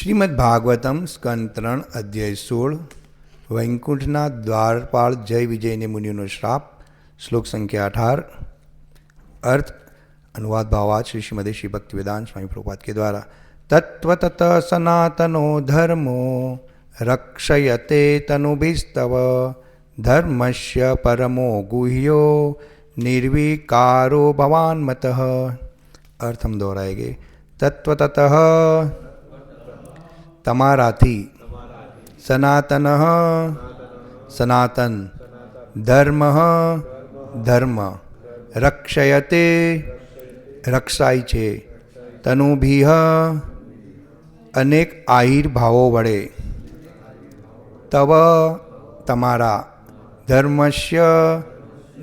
શ્રીમદ ભાગવતમ સ્કન ત્રણ અધ્યાય સોળ, વૈકુંઠના દ્વારપાળ જય વિજયને મુનિનો શ્રાપ, શ્લોક સંખ્યા અઢાર, અર્થ, અનુવાદ ભાવાત શ્રી શ્રીમદે શ્રી ભક્તિવેદાન સ્વામી પ્રભુપાદ કે દ્વારા તત્વતત સનાતનો ધર્મો રક્ષયતે તનુભિસ્તવ ધર્મસ્ય પરમો ગુહ્યો નિર્વિકારો ભવાન મત અર્થમ દોહરાય ગઈ. તત્વતત તમારાથી. સનાતન સનાતન ધર્મ ધર્મ. રક્ષયતે, રક્ષાય છે. તનુભીહ, અનેક આહિર ભાવો વડે. તવ તમારા, ધર્મશ્ય,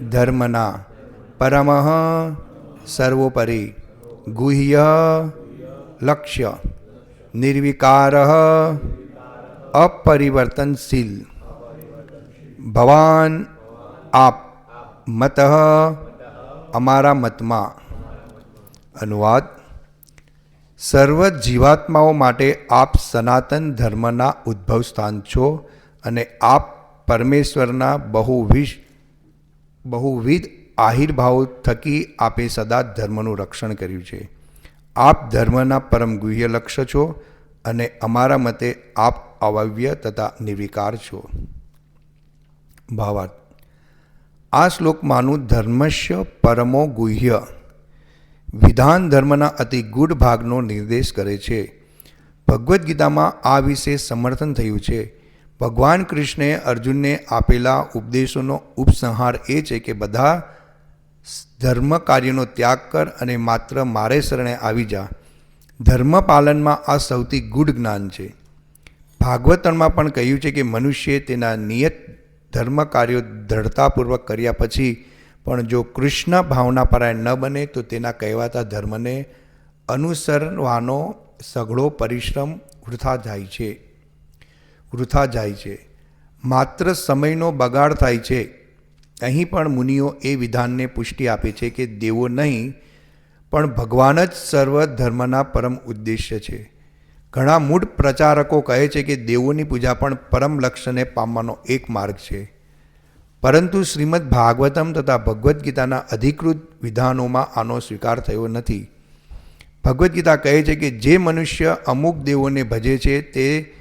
ધર્મના. પરમ, સર્વોપરી. ગુહ્ય, લક્ષ્ય. નિર્વિકાર અપરિવર્તનશીલ ભવાન આપ મત અમારા મતમાં અનુવાદ સર્વ જીવાત્માઓ માટે આપ સનાતન ધર્મના ઉદ્ભવ સ્થાન છો અને આપ પરમેશ્વરના બહુવિશ બહુવિધ આહિર્ભાવો થકી આપે સદા ધર્મનું રક્ષણ કર્યું છે આપ ધર્મના પરમ ગુહ્ય લક્ષ્ય છો અને અમારા મતે આપ અવવ્ય તથા નિર્વિકાર છો. ભાવાર્થ. આ શ્લોકમાંનું ધર્મસ્ય પરમો ગુહ્ય. વિધાન ધર્મના અતિ ગૂઢ ભાગનો નિર્દેશ કરે છે. ભગવદ્ ગીતામાં આ વિશે સમર્થન થયું છે. ભગવાન કૃષ્ણે અર્જુનને આપેલા ઉપદેશોનો ઉપસંહાર એ છે કે બધા ધર્મ કાર્યનો ત્યાગ કર અને માત્ર મારે શરણે આવી જા. ધર્મ પાલનમાં આ સૌથી ગૂઢ જ્ઞાન છે. ભાગવતણમાં પણ કહ્યું છે કે મનુષ્ય તેના નિયત ધર્મ કાર્યો દ્રઢતાપૂર્વક કર્યા પછી, પણ જો કૃષ્ણ ભાવના પરાયણ ન બને, તો તેના કહેવાતા ધર્મને અનુસરવાનો સઘળો પરિશ્રમ વૃથા જાય છે. વૃથા જાય છે. માત્ર સમયનો બગાડ થાય છે. અહીં પણ મુનિઓ એ વિધાનને પુષ્ટિ આપે છે કે દેવો નહીં, પણ ભગવાન જ સર્વ ધર્મના પરમ ઉદ્દેશ્ય છે. ઘણા મૂળ પ્રચારકો કહે છે કે દેવોની પૂજા પણ પરમ લક્ષ્યને પામવાનો એક માર્ગ છે. પરંતુ શ્રીમદ ભાગવતમ તથા ભગવદ્ ગીતાના અધિકૃત વિધાનોમાં આનો સ્વીકાર થયો નથી. ભગવદ્ ગીતા કહે છે કે જે મનુષ્ય અમુક દેવોને ભજે છે તે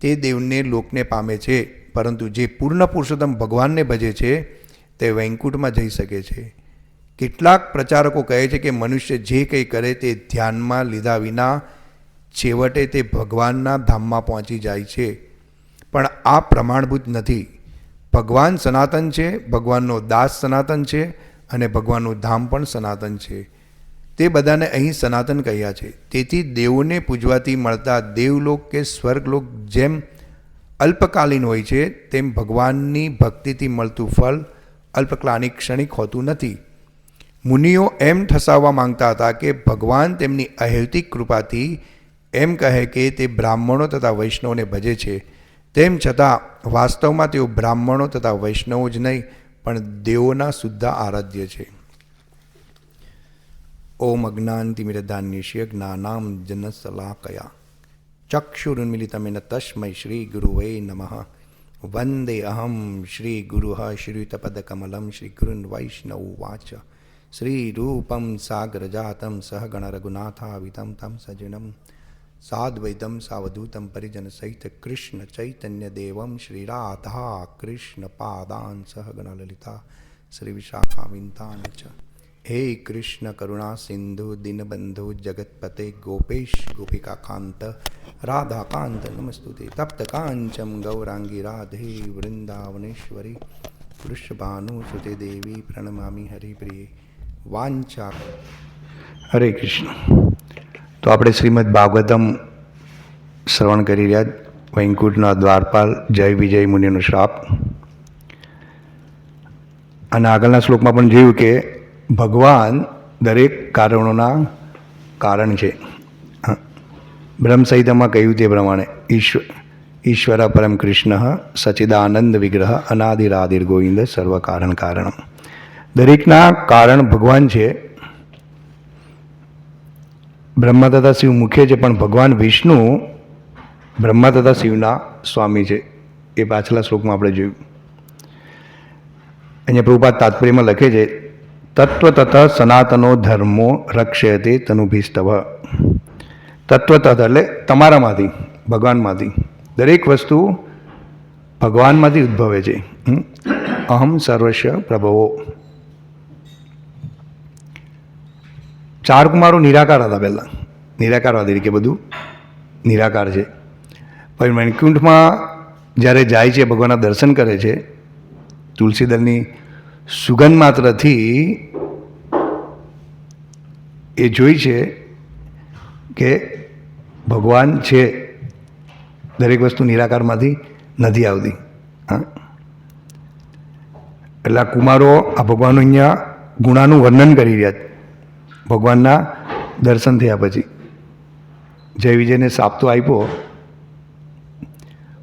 તે દેવને લોકને પામે છે, પરંતુ જે પૂર્ણ પુરુષોત્તમ ભગવાનને ભજે છે તે વૈકુંઠમાં જઈ શકે છે. કેટલાક પ્રચારકો કહે છે કે મનુષ્ય જે કંઈ કરે તે ધ્યાનમાં લીધા વિના છેવટે તે ભગવાનના ધામમાં પહોંચી જાય છે. પણ આ પ્રમાણભૂત નથી. ભગવાન સનાતન છે, ભગવાનનો દાસ સનાતન છે અને ભગવાનનું ધામ પણ સનાતન છે. તે બધાને અહીં સનાતન કહ્યા છે. તેથી દેવોને પૂજવાથી મળતા દેવલોક કે સ્વર્ગલોક જેમ અલ્પકાલીન હોય છે, તેમ ભગવાનની ભક્તિથી મળતું ફળ અલ્પકાલિક ક્ષણિક હોતું નથી. મુનિઓ એમ ઠસાવવા માંગતા હતા કે ભગવાન તેમની અહેતિક કૃપાથી એમ કહે કે તે બ્રાહ્મણો તથા વૈષ્ણવને ભજે છે. તેમ છતાં, વાસ્તવમાં તેઓ બ્રાહ્મણો તથા વૈષ્ણવો જ નહીં, પણ દેવોના સુદ્ધા આરાધ્ય છે. ઓમ અજ્ઞાનતિમિરધાન્યશ્ય જ્ઞાનામ જનસલાકયા. ચક્ષુરુન્મિલિતમેન તસ્મૈ શ્રી ગુરુવે નમઃ. વંદે અહમ શ્રી ગુરુ શ્રીયુતપદકમલમ શ્રી ગુરુન વૈષ્ણવ વાચ શ્રીરૂપમ સાગરજાતમ સહગણ રઘુનાથાવિતમ તમ સજનમ સાદ્વૈતમ સાવધૂતમ પરિજન સહિત કૃષ્ણ ચૈતન્ય દેવમ શ્રી કૃષ્ણ પાદાન સહગણ લલિતા શ્રી વિશાખાવિંતાન ચ હે કૃષ્ણ કરુણા સિંધુ, દિનબંધુ, જગતપતે, ગોપેશ ગોપિકાકાંત રાધાકાંત, નમસ્તુતે, તપ્ત કાંચમ, ગૌરાંગી રાધે, વૃંદાવનેશ્વરી, વૃષભાનુ, સુતે દેવી, પ્રણમામી હરિપ્રિય, વાંચા. હરે કૃષ્ણ. તો આપણે શ્રીમદ ભાગવતમ શ્રવણ કરી રહ્યા વૈકુંઠના દ્વારપાલ, જય વિજય મુનિનો શ્રાપ. અને આગળના શ્લોકમાં પણ જોયું કે ભગવાન દરેક કારણોના કારણ છે. હા. બ્રહ્મ કહ્યું તે પ્રમાણે ઈશ્વર ઈશ્વર પરમ કૃષ્ણ સચિદાનંદ વિગ્રહ અનાદિરાદિર ગોવિંદ સર્વ કારણ કારણ દરેકના કારણ ભગવાન છે. બ્રહ્મા તથા શિવ મુખ્ય છે, પણ ભગવાન વિષ્ણુ બ્રહ્મા તથા શિવના સ્વામી છે. એ પાછલા શ્લોકમાં આપણે જોયું. અહીંયા પ્રભુપાદ તાત્પર્યમાં લખે છે તત્વ તથા સનાતનો ધર્મો રક્ષયતે તનુભિસ્તવ તત્વ તથ એટલે તમારામાંથી ભગવાનમાંથી દરેક વસ્તુ ભગવાનમાંથી ઉદ્ભવે છે હમ? અહમ સર્વસ્વ પ્રભવો ચાર કુમારો નિરાકાર હતા પહેલાં નિરાકારવાદી કે બધું નિરાકાર છે પણ વૈકુંઠમાં જ્યારે જાય છે ભગવાનના દર્શન કરે છે તુલસીદલની સુગંધ માત્રથી એ જોઈ છે કે ભગવાન છે દરેક વસ્તુ નિરાકારમાંથી નથી આવતી. એટલે આ કુમારો આ ભગવાનનું અહીંયા ગુણાનું વર્ણન કરી રહ્યા છે. ભગવાનના દર્શન થયા પછી. જય વિજયને સાપ તો આપ્યો.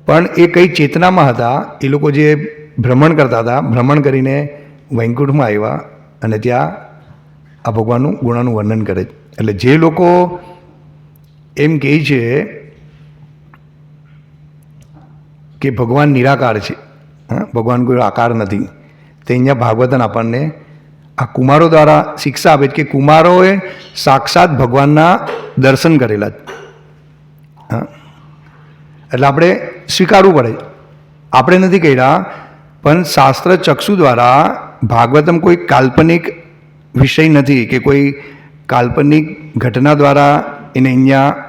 પણ એ કઈ ચેતનામાં હતા, એ લોકો જે ભ્રમણ કરતા હતા, ભ્રમણ કરીને વૈકુંઠમાં આવ્યા અને ત્યાં આ ભગવાનનું ગુણાનું વર્ણન કરે છે. એટલે જે લોકો એમ કહે છે કે ભગવાન નિરાકાર છે. હા, ભગવાન કોઈ આકાર નથી. તે અહીંયા ભાગવતન આપણને આ કુમારો દ્વારા શિક્ષા આપે છે કે કુમારોએ સાક્ષાત ભગવાનના દર્શન કરેલા હા. એટલે આપણે સ્વીકારવું પડે. આપણે નથી કર્યા, પણ શાસ્ત્ર ચક્ષુ દ્વારા ભાગવતમ કોઈ કાલ્પનિક વિષય નથી કે કોઈ કાલ્પનિક ઘટના દ્વારા એને અહીંયા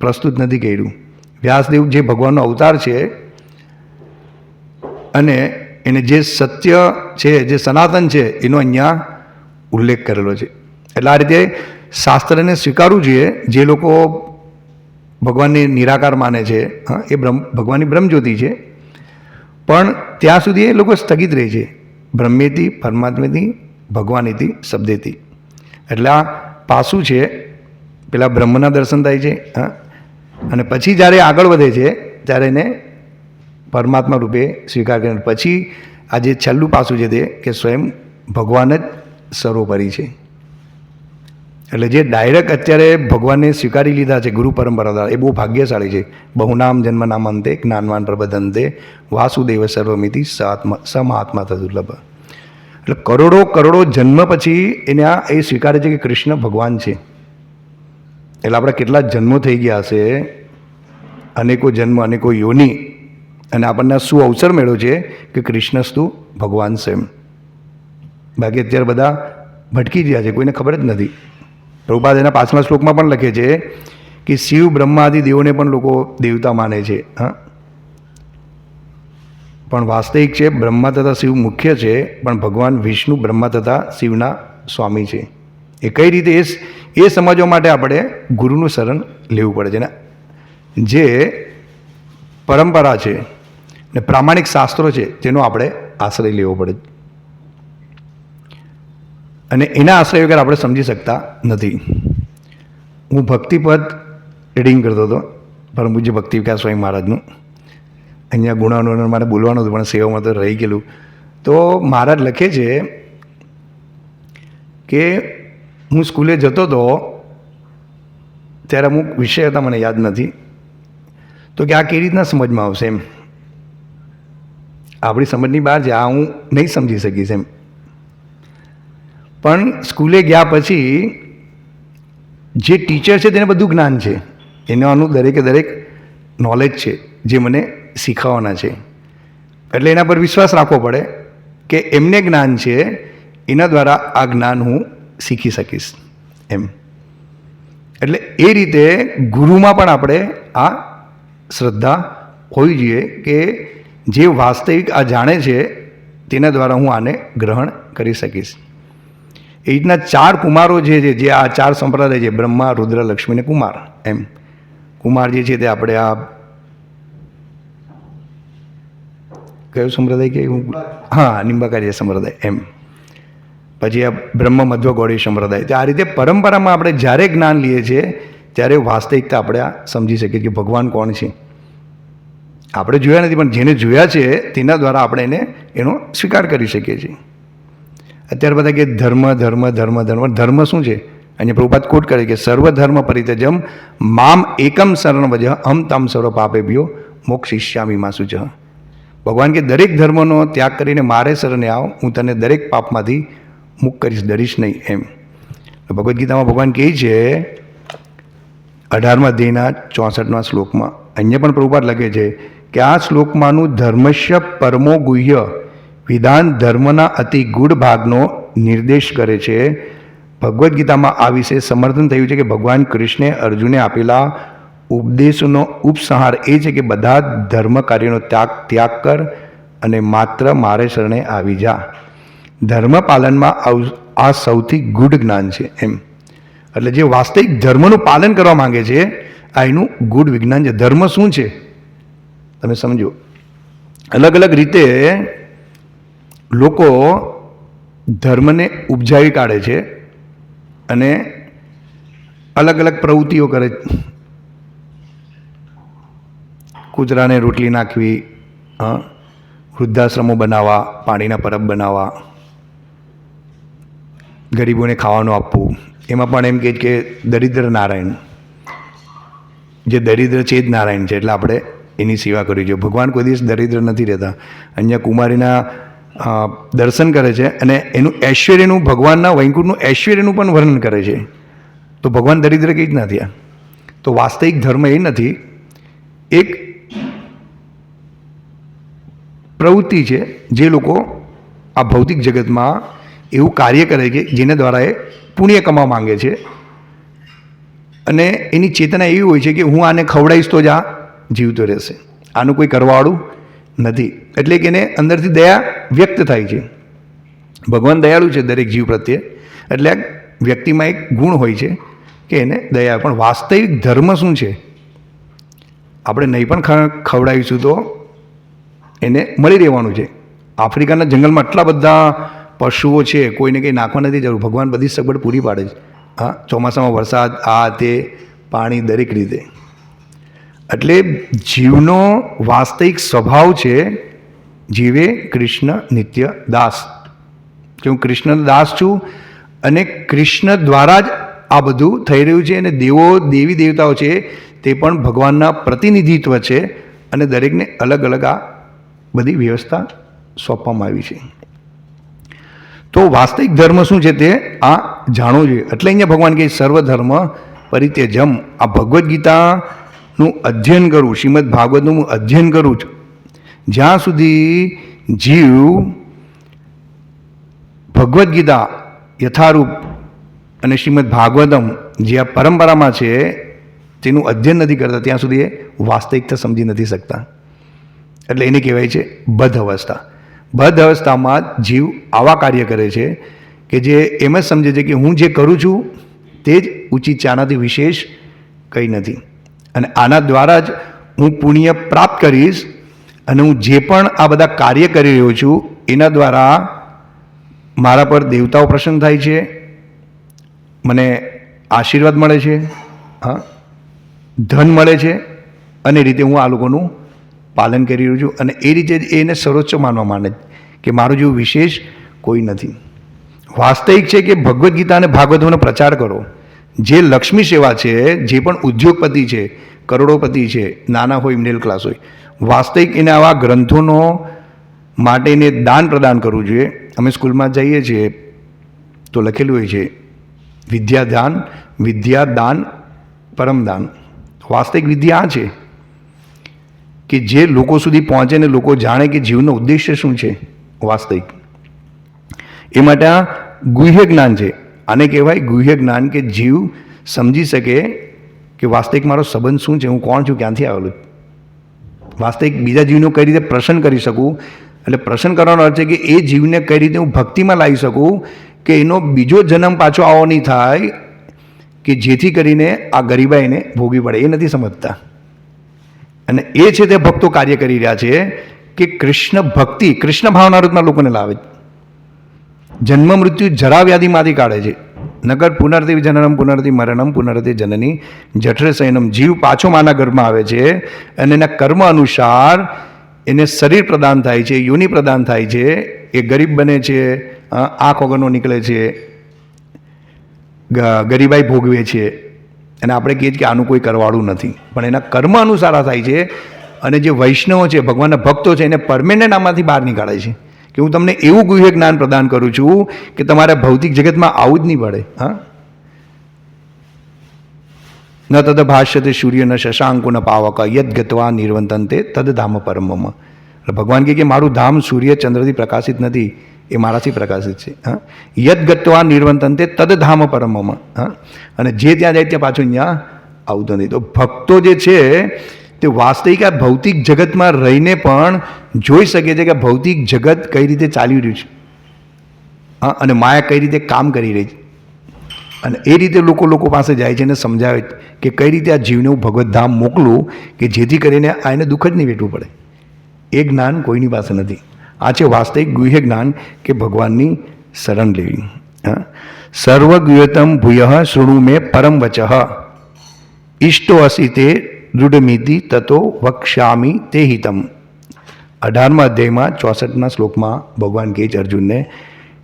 પ્રસ્તુત નથી કર્યું. વ્યાસદેવ જે ભગવાનનો અવતાર છે અને એને જે સત્ય છે, જે સનાતન છે, એનો અહીંયા ઉલ્લેખ કરેલો છે. એટલે આ રીતે શાસ્ત્રને સ્વીકારવું જોઈએ. જે લોકો ભગવાનને નિરાકાર માને છે, હા, એ બ્રહ્મ, ભગવાનની બ્રહ્મજ્યોતિ છે. પણ ત્યાં સુધી એ લોકો સ્થગિત રહે છે. બ્રહ્મેથી પરમાત્મેથી ભગવાનીથી શબ્દેથી એટલે આ પાસું છે, પેલા બ્રહ્મના દર્શન થાય છે, હા? અને પછી જ્યારે આગળ વધે છે, ત્યારે એને પરમાત્મા રૂપે સ્વીકાર કરે પછી આ જે છેલ્લું પાસું છે તે, કે સ્વયં ભગવાન જ સર્વોપરી છે. એટલે જે ડાયરેક્ટ અત્યારે ભગવાનને સ્વીકારી લીધા છે, ગુરુ પરંપરા દ્વારા એ બહુ ભાગ્યશાળી છે. બહુનામ જન્મનામ અંતે જ્ઞાનવાન પ્રબધંતે વાસુદેવ સર્વમિતિ સાત્મા, સમાત્મા તદુર્લભ એટલે કરોડો કરોડો જન્મ પછી એને આ, એ સ્વીકારે છે કે કૃષ્ણ ભગવાન છે. એટલે આપણે કેટલા જન્મો થઈ ગયા હશે, અનેકો જન્મ, અનેકો યોની, અને આપણને શું અવસર મળ્યો છે કે કૃષ્ણસ્તુ ભગવાન સ્વયં. બાકી અત્યારે બધા ભટકી ગયા છે, કોઈને ખબર જ નથી. પ્રભુપાદ એના પાછલા શ્લોકમાં પણ લખે છે કે શિવ બ્રહ્માદિ દેવોને પણ લોકો દેવતા માને છે, હા. પણ વાસ્તવિક છે, બ્રહ્મા તથા શિવ મુખ્ય છે, પણ ભગવાન વિષ્ણુ બ્રહ્મા તથા શિવના સ્વામી છે. એ કઈ રીતે એ એ સમજવા માટે આપણે ગુરુનું શરણ લેવું પડે છે ને. જે પરંપરા છે ને પ્રામાણિક શાસ્ત્રો છે, તેનો આપણે આશ્રય લેવો પડે. અને એના આશ્રય વગર આપણે સમજી શકતા નથી. હું ભક્તિપદ રીડિંગ કરતો હતો પરમ પૂજ્ય ભક્તિ વિકાસ સ્વામી મહારાજનું. અહીંયા ગુણાનું મારે બોલવાનું હતું, પણ સેવામાં તો રહી ગયેલું. તો મહારાજ લખે છે કે હું સ્કૂલે જતો હતો, ત્યારે અમુક વિષય હતા મને યાદ નથી. તો કે આ કેવી રીતના સમજમાં આવશે એમ? આપણી સમજની બહાર છે, આ હું નહીં સમજી શકીશ એમ. પણ સ્કૂલે ગયા પછી જે ટીચર છે તેને બધું જ્ઞાન છે. એનાનું દરેકે દરેક નોલેજ છે જે મને શીખવવાના છે. એટલે એના પર વિશ્વાસ રાખવો પડે કે એમને જ્ઞાન છે, એના દ્વારા આ જ્ઞાન હું શીખી શકીશ એમ. એટલે એ રીતે ગુરુમાં પણ આપણે આ શ્રદ્ધા હોવી જોઈએ કે જે વાસ્તવિક આ જાણે છે, તેના દ્વારા હું આને ગ્રહણ કરી શકીશ. એ રીતના ચાર કુમારો જે છે, જે આ ચાર સંપ્રદાય છે, બ્રહ્મા, રુદ્ર, લક્ષ્મી ને કુમાર, એમ. કુમાર જે છે તે આપણે આ કયો સંપ્રદાય કે હું? હા નિંબાકાર્ય સંપ્રદાય, એમ. પછી આ બ્રહ્મ, મધ્વ, ગૌરી સંપ્રદાય. તો આ રીતે પરંપરામાં આપણે જ્યારે જ્ઞાન લઈએ છીએ, ત્યારે વાસ્તવિકતા આપણે આ સમજી શકીએ કે ભગવાન કોણ છે. આપણે જોયા નથી, પણ જેને જોયા છે, તેના દ્વારા આપણે એને એનો સ્વીકાર કરી શકીએ છીએ. અત્યારે બધા કે ધર્મ ધર્મ ધર્મ ધર્મ. ધર્મ શું છે? અને પ્રભુપાત કોટ કરે કે સર્વધર્મ પરિત્યજમ મામ એકમ શરણ વજ હમ તમ સર્વ પાપેભ્યો મોક્ષિષ્યામી માં સુજ ભગવાન કે દરેક ધર્મનો ત્યાગ કરીને મારે શરણે આવ, હું તને દરેક પાપમાંથી મુક્ત કરીશ, ડરીશ નહીં, એમ. ભગવદ્ ગીતામાં ભગવાન કહે છે, અઢારમા અધ્યાયના ચોસઠમાં શ્લોકમાં. અહીંયા પણ પ્રભુપાદ લખે છે કે આ શ્લોકમાંનું ધર્મશ્ય પરમો ગુહ્ય વિધાન ધર્મના અતિ ગૂઢ ભાગનો નિર્દેશ કરે છે. ભગવદ્ ગીતામાં આ વિશે સમર્થન થયું છે કે ભગવાન કૃષ્ણે અર્જુને આપેલા ઉપદેશોનો ઉપસંહાર એ છે કે બધા ધર્મ કાર્યનો ત્યાગ ત્યાગ કર અને માત્ર મારે શરણે આવી જા. ધર્મ પાલનમાં આ સૌથી ગૂઢ જ્ઞાન છે એમ. એટલે જે વાસ્તવિક ધર્મનું પાલન કરવા માંગે છે, આ એનું ગૂઢ વિજ્ઞાન છે. ધર્મ શું છે? તમે સમજો. અલગ અલગ રીતે લોકો ધર્મને ઉપજાવી કાઢે છે અને અલગ અલગ પ્રવૃત્તિઓ કરે કૂતરાને રોટલી નાખવી, હં, વૃદ્ધાશ્રમો બનાવવા, પાણીના પરબ બનાવવા, ગરીબોને ખાવાનું આપવું. એમાં પણ એમ કહે કે દરિદ્ર નારાયણ, જે દરિદ્ર છે જ નારાયણ છે, એટલે આપણે એની સેવા કરવી જોઈએ. ભગવાન કોઈ દિવસ દરિદ્ર નથી રહેતા. અહીંયા કુમારીના દર્શન કરે છે અને એનું ઐશ્વર્યનું, ભગવાનના વૈકુંઠનું ઐશ્વર્યનું પણ વર્ણન કરે છે. તો ભગવાન દરિદ્ર કંઈ જ નથી તો વાસ્તવિક ધર્મ એ નથી. એક પ્રવૃત્તિ છે જે લોકો આ ભૌતિક જગતમાં એવું કાર્ય કરે છે જેના દ્વારા એ પુણ્ય કમાવા માંગે છે. અને એની ચેતના એવી હોય છે કે હું આને ખવડાવીશ તો જ આ જીવતો રહેશે. આનું કોઈ કરવાવાળું નથી. એટલે કે એને અંદરથી દયા વ્યક્ત થાય છે. ભગવાન દયાળુ છે દરેક જીવ પ્રત્યે. એટલે આ વ્યક્તિમાં એક ગુણ હોય છે કે એને દયા. પણ વાસ્તવિક ધર્મ શું છે? આપણે નહીં પણ ખવડાવીશું તો એને મળી રહેવાનું છે. આફ્રિકાના જંગલમાં આટલા બધા પશુઓ છે, કોઈને કંઈ નાખવા નથી જરૂર. ભગવાન બધી સગવડ પૂરી પાડે છે. હા, ચોમાસામાં વરસાદ, આ, તે, પાણી દરેક રીતે. એટલે જીવનો વાસ્તવિક સ્વભાવ છે જીવે કૃષ્ણ નિત્ય દાસ. કે હું કૃષ્ણ દાસ છું અને કૃષ્ણ દ્વારા જ આ બધું થઈ રહ્યું છે અને દેવો, દેવી દેવતાઓ છે તે પણ ભગવાનના પ્રતિનિધિત્વ છે અને દરેકને અલગ અલગ આ બધી વ્યવસ્થા સોંપવામાં આવી છે. તો વાસ્તવિક ધર્મ શું છે તે આ જાણવું જોઈએ. એટલે અહીંયા ભગવાન કહે સર્વ ધર્મ પરિત્યજમ. આ ભગવદ્ ગીતાનું અધ્યયન કરું, શ્રીમદ ભાગવતનું હું અધ્યયન કરું છું. જ્યાં સુધી જીવ ભગવદ્ ગીતા યથારૂપ અને શ્રીમદ ભાગવતમ જે આ પરંપરામાં છે, તેનું અધ્યયન નથી કરતા, ત્યાં સુધી એ વાસ્તવિકતા સમજી નથી શકતા. એટલે એને કહેવાય છે બદ્ધ અવસ્થા. બદ્ધ અવસ્થામાં જીવ આવા કાર્ય કરે છે કે જે એમ જ સમજે છે કે હું જે કરું છું, તે જ ઉચિત ચાનાથી વિશેષ કંઈ નથી. અને આના દ્વારા જ હું પુણ્ય પ્રાપ્ત કરીશ અને હું જે પણ આ બધા કાર્ય કરી રહ્યો છું, એના દ્વારા મારા પર દેવતાઓ પ્રસન્ન થાય છે, મને આશીર્વાદ મળે છે, હા, ધન મળે છે, અને રીતે હું આ લોકોનું પાલન કરી રહ્યો છું અને એ રીતે જ એને સર્વોચ્ચ માનવા માંડે કે મારું જેવું વિશેષ કોઈ નથી. વાસ્તવિક છે કે ભગવદ્ ગીતા અને ભાગવતોનો પ્રચાર કરો. જે લક્ષ્મી સેવા છે, જે પણ ઉદ્યોગપતિ છે કરોડોપતિ છે, નાના હોય મિડલ ક્લાસ હોય. વાસ્તવિક એને આવા ગ્રંથોનો માટે એને દાન પ્રદાન કરવું જોઈએ. અમે સ્કૂલમાં જઈએ છીએ, તો લખેલું હોય છે, વિદ્યાદાન વિદ્યાદાન, પરમદાન. વાસ્તવિક વિદ્યા આ છે કે જે લોકો સુધી પહોંચે ને લોકો જાણે કે જીવનો ઉદ્દેશ્ય શું છે, વાસ્તવિક. એ માટે આ ગુહ્ય જ્ઞાન છે. આને કહેવાય ગુહ્ય જ્ઞાન કે જીવ સમજી શકે કે વાસ્તવિક મારો સંબંધ શું છે? હું કોણ છું? ક્યાંથી આવેલું વાસ્તવિક બીજા જીવનો કઈ રીતે પ્રસન્ન કરી શકું? એટલે પ્રસન્ન કરવાનો અર્થ છે કે એ જીવને કઈ રીતે હું ભક્તિમાં લાવી શકું કે એનો બીજો જન્મ પાછો આવો નહીં થાય કે જેથી કરીને આ ગરીબાઈને ભોગવી પડે. એ નથી સમજતા. અને એ છે તે ભક્તો કાર્ય કરી રહ્યા છે કે કૃષ્ણ ભક્તિ, કૃષ્ણ ભાવના રૂપમાં લોકોને લાવે જન્મ મૃત્યુ જરા વ્યાધિમાંથી કાઢે છે. નગર પુનર્તિ જનનમ પુનર્તિ મરણમ પુનર્તિ જનની જઠરે શયનમ જીવ પાછો માના ગર્ભમાં આવે છે અને એના કર્મ અનુસાર એને શરીર પ્રદાન થાય છે, યોનિ પ્રદાન થાય છે. એ ગરીબ બને છે આંખ વગરનો નીકળે છે ગરીબાઈ ભોગવે છે. અને આપણે કહીએ છીએ કે આનું કોઈ કરવાળું નથી. પણ એના કર્મ અનુસાર થાય છે અને જે વૈષ્ણવો છે, ભગવાનના ભક્તો છે, એને પરમેનન્ટ આમાંથી બહાર નીકાળે છે. કે હું તમને એવું ગુહ્ય જ્ઞાન પ્રદાન કરું છું કે તમારે ભૌતિક જગતમાં આવું જ નહીં પડે, હા? ન તદ ભાષ્યતે સૂર્ય ન શશાંકુ ન પાવક, યદ ગતવા નિર્વંતન તે તદ ધામ પરમમ. ભગવાન કહે કે મારું ધામ સૂર્ય ચંદ્રથી પ્રકાશિત નથી, એ મારાથી પ્રકાશિત છે, હા? યદ નિર્વંતન તે તદ ધામ પરમમ, હા? અને જે ત્યાં જાય ત્યાં પાછું અહીંયા આવતો નથી તો ભક્તો જે છે તે વાસ્તવિક આ ભૌતિક જગતમાં રહીને પણ જોઈ શકે છે કે ભૌતિક જગત કઈ રીતે ચાલી રહ્યું છે. હા, અને માયા કઈ રીતે કામ કરી રહી છે. અને એ રીતે લોકો લોકો પાસે જાય છે અને સમજાવે કે કઈ રીતે આ જીવને હું ભગવત ધામ મોકલું કે જેથી કરીને આ એને દુઃખ જ નહીં વેઠવું પડે. એ જ્ઞાન કોઈની પાસે નથી. આ છે વાસ્તવિક ગુહ્ય જ્ઞાન કે ભગવાનની શરણ લેવી. હા. સર્વગુહ્યતમ ભૂય શૃણુ મેં પરમ વચ. ઈષ્ટો અસી તે દૃઢમિતિ તતો વક્ષ્યામી તે હિતમ અઢારમા અધ્યાયમાં ચોસઠના શ્લોકમાં ભગવાન કહે છે અર્જુનને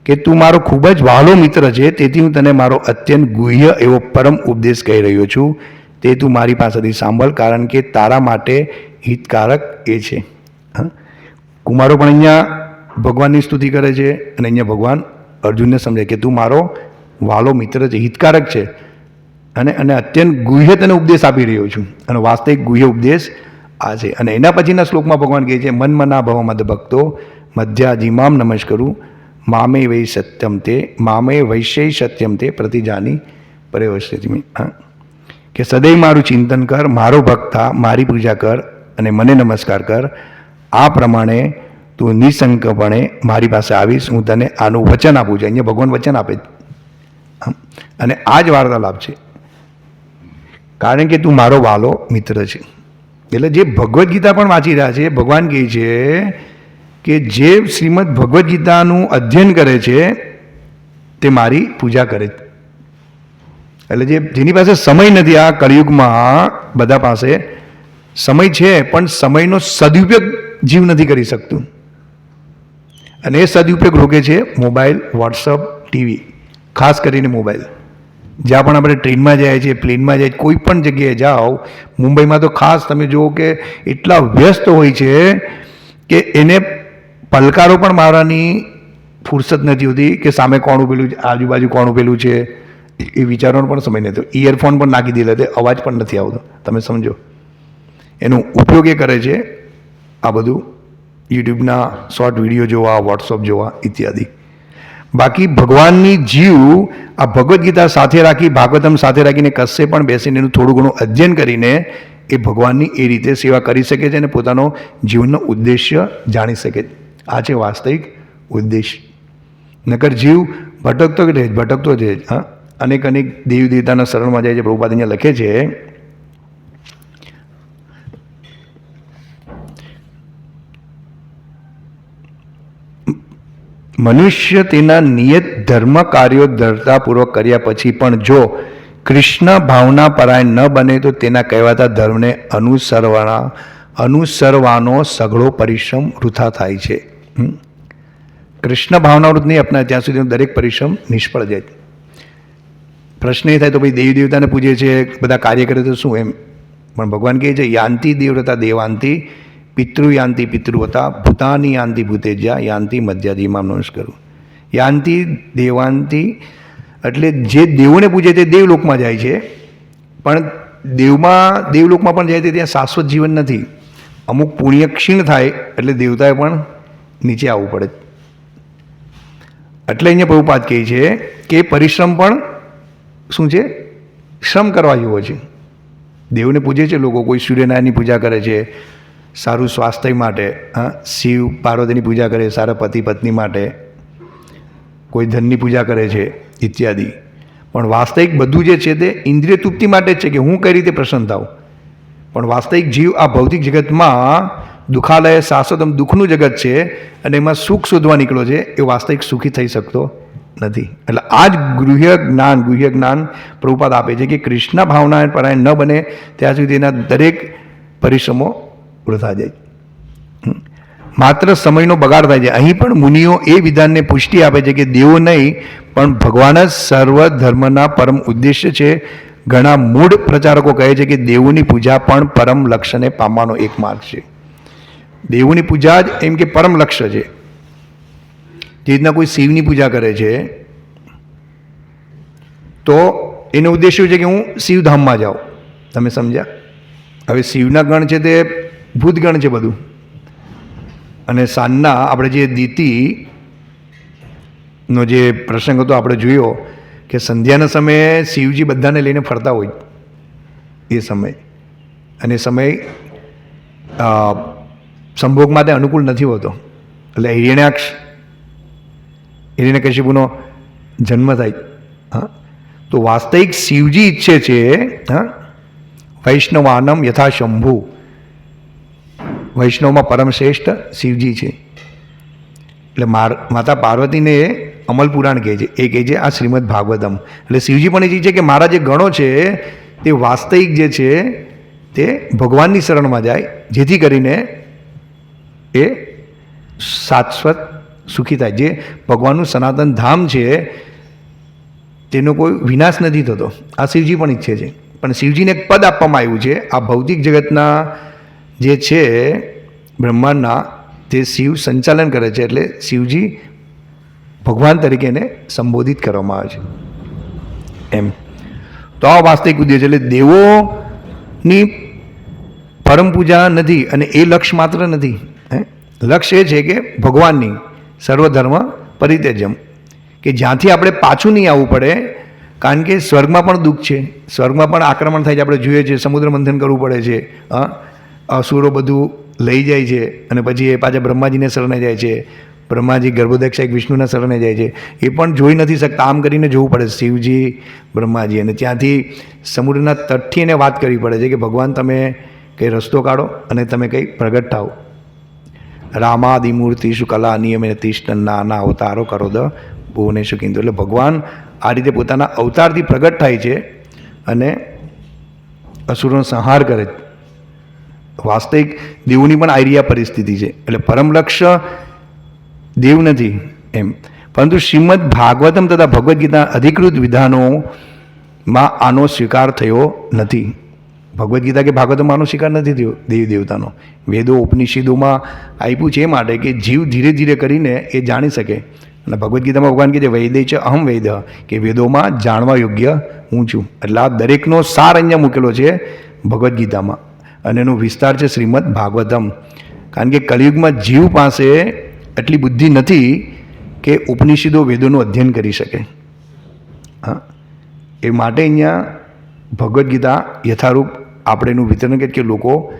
કે તું મારો ખૂબ જ વહાલો મિત્ર છે, તેથી હું તને મારો અત્યંત ગુહ્ય એવો પરમ ઉપદેશ કહી રહ્યો છું. તે તું મારી પાસેથી સાંભળ, કારણ કે તારા માટે હિતકારક એ છે. હા? કુમારો પણ અહીંયા ભગવાનની સ્તુતિ કરે છે અને અહીંયા ભગવાન અર્જુનને સમજે કે તું મારો વાલો મિત્ર છે, હિતકારક છે. અને અને અત્યંત ગુહ્ય તને ઉપદેશ આપી રહ્યો છું. અને વાસ્તવિક ગુહ્ય ઉપદેશ આ છે. અને એના પછીના શ્લોકમાં ભગવાન કહે છે, મન મના ભવ મદ ભક્તો મધ્યાજીમામ નમસ્કરું, મામે વૈ સત્યમ તે, મામે વૈશ્ય સત્યમ તે પ્રતિજાની પરિવસ્થિતિ. હા. કે સદૈવ મારું ચિંતન કર, મારો ભક્ત મારી પૂજા કર અને મને નમસ્કાર કર. આ પ્રમાણે તું નિસંકપણે મારી પાસે આવીશ, હું તને આનું વચન આપું છું. અહીંયા ભગવાન વચન આપે. અને આ જ વાર્તાલાપ છે. કારણ કે તું મારો વાલો મિત્ર છે. એટલે જે ભગવદ્ ગીતા પણ વાંચી રહ્યા છે, ભગવાન કહે છે કે જે શ્રીમદ ભગવદ્ ગીતાનું અધ્યયન કરે છે, તે મારી પૂજા કરે. એટલે જે જેની પાસે સમય નથી આ કળિયુગમાં બધા પાસે, સમય છે, પણ સમયનો સદુપયોગ જીવ નથી કરી શકતું. અને એ સદુપયોગ રોકે છે મોબાઈલ, વોટ્સઅપ, ટીવી, ખાસ કરીને મોબાઈલ. જ્યાં પણ આપણે ટ્રેનમાં જાય છે પ્લેનમાં જાય કોઈ પણ જગ્યાએ જાઓ, મુંબઈમાં તો ખાસ તમે જુઓ કે એટલા વ્યસ્ત હોય છે કે એને પલકારો પણ મારવાની ફુરસત નથી હોતી કે સામે કોણ ઉભેલું છે, આજુબાજુ કોણ ઉભેલું છે, એ વિચારવાનો પણ સમય નથી ઇયરફોન પણ નાખી દીધા તે અવાજ પણ નથી આવતો. તમે સમજો. એનો ઉપયોગ એ કરે છે આ બધું. યુટ્યુબના શોર્ટ વીડિયો જોવા વોટ્સઅપ જોવા, ઇત્યાદિ. બાકી ભગવાનની જીવ આ ભગવદ્ ગીતા સાથે રાખી, ભાગવતમ સાથે રાખીને કશે પણ બેસીને એનું થોડું ઘણું અધ્યયન કરીને એ ભગવાનની એ રીતે સેવા કરી શકે છે અને પોતાનો જીવનનો ઉદ્દેશ્ય જાણી શકે. છે આ છે વાસ્તવિક ઉદ્દેશ. નકર જીવ ભટકતો રહે ભટકતો રહે. હા? અનેક અનેક દેવી દેવતાના શરણમાં જાય છે. પ્રભુપાદ અહીંયા લખે છે મનુષ્ય તેના નિયત ધર્મ કાર્યો દૃઢતાપૂર્વક કર્યા પછી પણ જો કૃષ્ણ ભાવના પરાયણ ન બને તો તેના કહેવાતા ધર્મને અનુસરવાના, અનુસરવાનો સઘળો પરિશ્રમ વૃથા થાય છે. કૃષ્ણ ભાવનાવૃત નહીં અપનાવે ત્યાં સુધી દરેક પરિશ્રમ નિષ્ફળ જાય. પ્રશ્ન એ થાય તો ભાઈ દેવી દેવતાને પૂજે છે, બધા કાર્ય કરે તો શું એમ? પણ ભગવાન કહે છે, યાંતિ દેવતા દેવાંતિ પિતૃયાંતિ પિતૃવતા ભૂતાની યાંતિ ભૂતેજા યાંતિ મધ્યાદીમાં નમસ્કરું યાંતિ દેવાંતિ એટલે જે દેવોને પૂજે તે દેવલોકમાં જાય છે, પણ દેવમાં, દેવલોકમાં પણ જાય તે ત્યાં શાશ્વત જીવન નથી. અમુક પુણ્ય ક્ષીણ થાય એટલે દેવતાએ પણ નીચે આવવું પડે. એટલે અહીંયા પ્રભુપાદ કહે છે કે પરિશ્રમ પણ શું છે? શ્રમ કરવા જેવો છે. દેવને પૂજે છે લોકો, કોઈ સૂર્યનારાયણની પૂજા કરે છે સારું સ્વાસ્થ્ય માટે, હા, શિવ પાર્વતીની પૂજા કરે, સારા પતિ પત્ની માટે, કોઈ ધનની પૂજા કરે છે, ઇત્યાદિ. પણ વાસ્તવિક બધું જે છે તે ઇન્દ્રિય તૃપ્તિ માટે જ છે કે હું કઈ રીતે પ્રસન્ન થાઉં? પણ વાસ્તવિક જીવ આ ભૌતિક જગતમાં દુઃખાલય, શાશ્વતમ દુઃખનું જગત છે અને એમાં સુખ શોધવા નીકળ્યો છે, એ વાસ્તવિક સુખી થઈ શકતો નથી. એટલે આ જ ગૃહ્ય જ્ઞાન ગૃહ્ય જ્ઞાન પ્રભુપાદ આપે છે કે કૃષ્ણ ભાવના પરાયણ ન બને, ત્યાં સુધી એના દરેક પરિશ્રમો વૃથા જાય. માત્ર સમયનો બગાડ થાય છે. અહીં પણ મુનિઓ એ વિધાનને પુષ્ટિ આપે છે કે દેવો નહીં, પણ ભગવાન જ સર્વ ધર્મના પરમ ઉદ્દેશ્ય છે. ઘણા મૂળ પ્રચારકો કહે છે કે દેવોની પૂજા પણ પરમ લક્ષ્યને પામવાનો એક માર્ગ છે. દેવોની પૂજા જ એમ કે પરમ લક્ષ્ય છે. જે રીતના કોઈ શિવની પૂજા કરે છે, તો એનો ઉદ્દેશ શું છે કે હું શિવધામમાં જાઉં. તમે સમજ્યા? હવે શિવના ગણ છે તે ભૂત ગણ છે બધું. અને સાંજના આપણે જે દીતી નો જે પ્રસંગ હતો આપણે જોયો કે સંધ્યાના સમયે શિવજી બધાને લઈને ફરતા હોય એ સમય. અને સમય સંભોગ માટે અનુકૂળ નથી હોતો. એટલે હિરણ્યાક્ષ હિરણ્યકશિપુનો જન્મ થાય. હા. તો વાસ્તવિક શિવજી ઈચ્છે છે, હા, વૈષ્ણવાનમ યથા શંભુ. વૈષ્ણવમાં પરમશ્રેષ્ઠ શિવજી છે. એટલે માર, માતા પાર્વતીને અમલ પુરાણ કહે છે. એ કહે છે, આ શ્રીમદ ભાગવતમ. એટલે શિવજી પણ એ છે કે મારા જે ગણો છે, તે વાસ્તવિક જે છે, તે ભગવાનની શરણમાં જાય, જેથી કરીને એ શાશ્વત સુખી થાય. જે ભગવાનનું સનાતન ધામ છે, તેનો કોઈ વિનાશ નથી થતો. આ શિવજી પણ ઈચ્છે છે. પણ શિવજીને એક પદ આપવામાં આવ્યું છે, આ ભૌતિક જગતના જે છે બ્રહ્માંડના, તે શિવ સંચાલન કરે છે એટલે શિવજી ભગવાન તરીકે એને સંબોધિત કરવામાં આવે છે. એમ. તો આ વાસ્તવિક ઉદ્દેશ એટલે દેવોની પરમ પૂજા નથી અને એ લક્ષ્ય માત્ર નથી. હે? લક્ષ્ય એ છે કે ભગવાનની સર્વધર્મ પરિત્યજમ કે જ્યાંથી આપણે પાછું નહીં આવવું પડે, કારણ કે સ્વર્ગમાં પણ દુઃખ છે. સ્વર્ગમાં પણ આક્રમણ થાય છે, આપણે જોઈએ છીએ સમુદ્ર મંથન કરવું પડે છે. હા? અસુરો બધું લઈ જાય છે અને પછી એ પાછા બ્રહ્માજીને શરણે જાય છે. બ્રહ્માજી ગર્ભોદક્ષ એક વિષ્ણુના શરણે જાય છે. એ પણ જોઈ નથી શકતા. આમ કરીને જોવું પડે શિવજી, બ્રહ્માજી. અને ત્યાંથી સમુદ્રના તટથી એને વાત કરવી પડે છે કે, ભગવાન, તમે કંઈ રસ્તો કાઢો અને તમે કંઈ પ્રગટ થાઓ. રામાદિમૂર્તિષુ કલા નિયમે તિષ્ઠ નાના અવતારો કરો દ ભુવનેશુ કિંતુ. એટલે ભગવાન આ રીતે પોતાના અવતારથી પ્રગટ થાય છે અને અસુરનો સંહાર કરે છે. વાસ્તવિક દેવની પણ આઈરિયા પરિસ્થિતિ છે. એટલે પરમલક્ષ દેવ નથી એમ. પરંતુ શ્રીમદ ભાગવતમ તથા ભગવદ્ ગીતા અધિકૃત વિધાનોમાં આનો સ્વીકાર થયો નથી. ભગવદ્ ગીતા કે ભાગવતમાં આનો સ્વીકાર નથી થયો દેવી દેવતાનો. વેદો, ઉપનિષદોમાં આપ્યું છે એ માટે કે જીવ ધીરે ધીરે કરીને એ જાણી શકે. અને ભગવદ્ ગીતામાં ભગવાન કહે છે, વૈદે છે અહમ વૈદ કે વેદોમાં જાણવા યોગ્ય હું છું. એટલે આ દરેકનો સાર અહીંયા મૂકેલો છે ભગવદ્ ગીતામાં. અને એનો વિસ્તાર છે શ્રીમદ ભાગવતમ. કારણ કે કલિયુગમાં જીવ પાસે એટલી બુદ્ધિ નથી કે ઉપનિષદો વેદોનું અધ્યયન કરી શકે. હા. એ માટે અહીંયા ભગવદ્ ગીતા યથારૂપ આપણે એનું વિતરણ કરીએ કે લોકો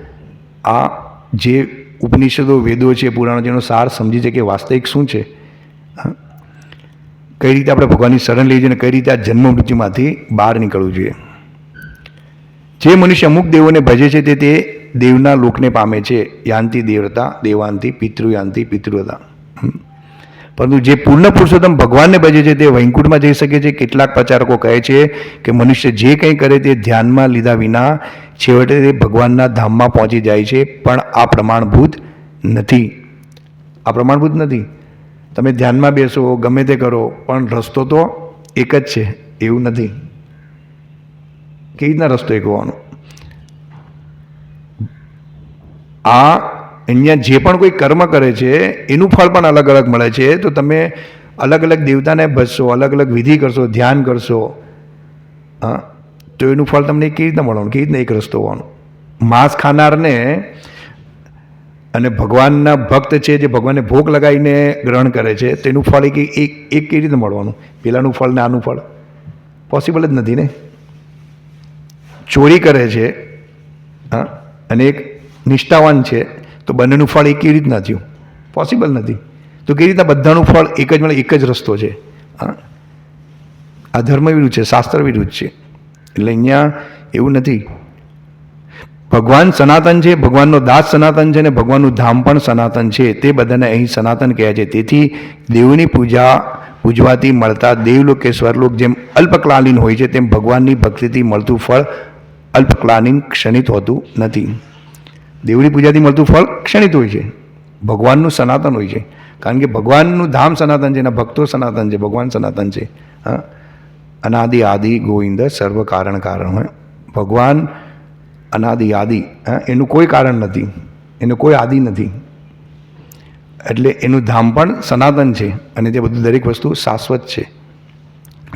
આ જે ઉપનિષદો, વેદો છે, પુરાણો જેનો સાર સમજી છે કે વાસ્તવિક શું છે? કઈ રીતે આપણે ભગવાનની શરણ લઈ જઈએ અને કઈ રીતે આ જન્મ મૃત્યુમાંથી બહાર નીકળવું જોઈએ? જે મનુષ્ય અમુક દેવોને ભજે છે તે તે દેવના લોકને પામે છે. યાંતિ દેવતા દેવાંતિ પિતૃયાંતિ પિતૃતા. પરંતુ જે પૂર્ણ પુરુષોત્તમ ભગવાનને ભજે છે તે વૈકુંઠમાં જઈ શકે છે. કેટલાક પ્રચારકો કહે છે કે મનુષ્ય જે કંઈ કરે તે ધ્યાનમાં લીધા વિના છેવટે તે ભગવાનના ધામમાં પહોંચી જાય છે. પણ આ પ્રમાણભૂત નથી. આ પ્રમાણભૂત નથી. તમે ધ્યાનમાં બેસો, ગમે તે કરો, પણ રસ્તો તો એક જ છે. એવું નથી. કેવી રીતના રસ્તો એકવાનો આ અહીંયા જે પણ કોઈ કર્મ કરે છે એનું ફળ પણ અલગ અલગ મળે છે તો તમે અલગ અલગ દેવતાને ભજશો અલગ અલગ વિધિ કરશો ધ્યાન કરશો હા તો એનું ફળ તમને કેવી રીતના મળવાનું કેવી રીતના એક રસ્તો હોવાનો માંસ ખાનારને અને ભગવાનના ભક્ત છે જે ભગવાનને ભોગ લગાવીને ગ્રહણ કરે છે તેનું ફળ એક એક કેવી રીતે મળવાનું પેલાનું ફળ ને આનું ફળ પોસિબલ જ નથી ને ચોરી કરે છે, હા, અને એક નિષ્ઠાવાન છે, તો બંનેનું ફળ એક કેવી રીતના થયું? પોસિબલ નથી. તો કેવી રીતના બધાનું ફળ એક જ મળે, એક જ રસ્તો છે? હા. આ ધર્મ વિરુદ્ધ છે શાસ્ત્ર વિરુદ્ધ છે. એટલે અહીંયા એવું નથી. ભગવાન સનાતન છે, ભગવાનનો દાસ સનાતન છે, અને ભગવાનનું ધામ પણ સનાતન છે. તે બધાને અહીં સનાતન કહે છે. તેથી દેવની પૂજા પૂજવાથી મળતા દેવલોક કે સ્વરલોક જેમ અલ્પકાલીન હોય છે, તેમ ભગવાનની ભક્તિથી મળતું ફળ અલ્પકાલીન ક્ષણિત હોતું નથી. દેવની પૂજાથી મળતું ફળ ક્ષણિત હોય છે. ભગવાનનું સનાતન હોય છે. કારણ કે ભગવાનનું ધામ સનાતન છે એના ભક્તો સનાતન છે. ભગવાન સનાતન છે. હા? અનાદિ, આદિ, ગોવિંદ સર્વ કારણ કારણ હોય. ભગવાન અનાદિ, આદિ, હા? એનું કોઈ કારણ નથી. એનું કોઈ આદિ નથી. એટલે એનું ધામ પણ સનાતન છે અને તે બધું દરેક વસ્તુ શાશ્વત છે.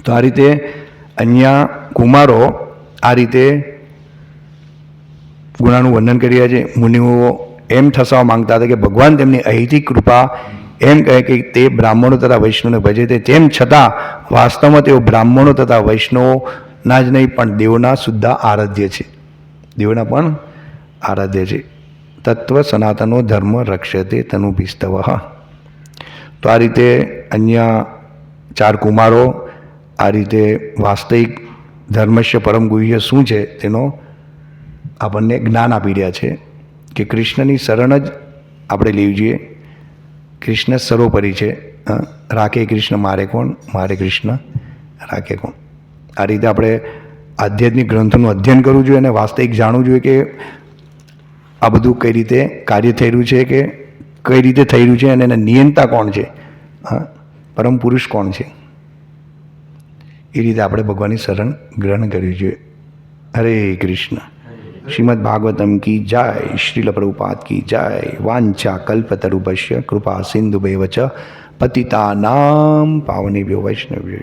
તો આ રીતે અહીંયા કુમારો આ રીતે ગુણાનું વર્ણન કરી રહ્યા છે મુનિઓ એમ ઠસાવા માંગતા હતા કે ભગવાન તેમની અહીંથી કૃપા એમ કહે કે તે બ્રાહ્મણો તથા વૈષ્ણવને ભજે તે તેમ છતાં વાસ્તવમાં તેઓ બ્રાહ્મણો તથા વૈષ્ણવના જ નહીં, પણ દેવોના સુદ્ધા આરાધ્ય છે. દેવોના પણ આરાધ્ય છે. તત્વ સનાતનો ધર્મ રક્ષતે તનુ ભિસ્તવ તો આ રીતે અન્ય ચાર કુમારો આ રીતે વાસ્તવિક ધર્મશ્ય પરમ ગુહ્ય શું છે તેનો આપણને જ્ઞાન આપી રહ્યા છે કે કૃષ્ણની શરણ જ આપણે લેવી જોઈએ. કૃષ્ણ સર્વોપરી છે. રાખે કૃષ્ણ, મારે કોણ? મારે કૃષ્ણ, રાખે કોણ? આ રીતે આપણે આધ્યાત્મિક ગ્રંથોનું અધ્યયન કરવું જોઈએ અને વાસ્તવિક જાણવું જોઈએ કે આ બધું કઈ રીતે કાર્ય થઈ રહ્યું છે કે કઈ રીતે થઈ રહ્યું છે અને એના નિયંતા કોણ છે? હા પરમ પુરુષ કોણ છે? એ રીતે આપણે ભગવાનની શરણ ગ્રહણ કરવી જોઈએ. હરે કૃષ્ણ. શ્રીમદ ભાગવતમ કી જય શ્રીલ પ્રભુપાદ કી જય વાંચા કલ્પતરુભસ્ય કૃપા સિંધુ બેવચ પતિતા નામ પાવની વૈષ્ણવ્ય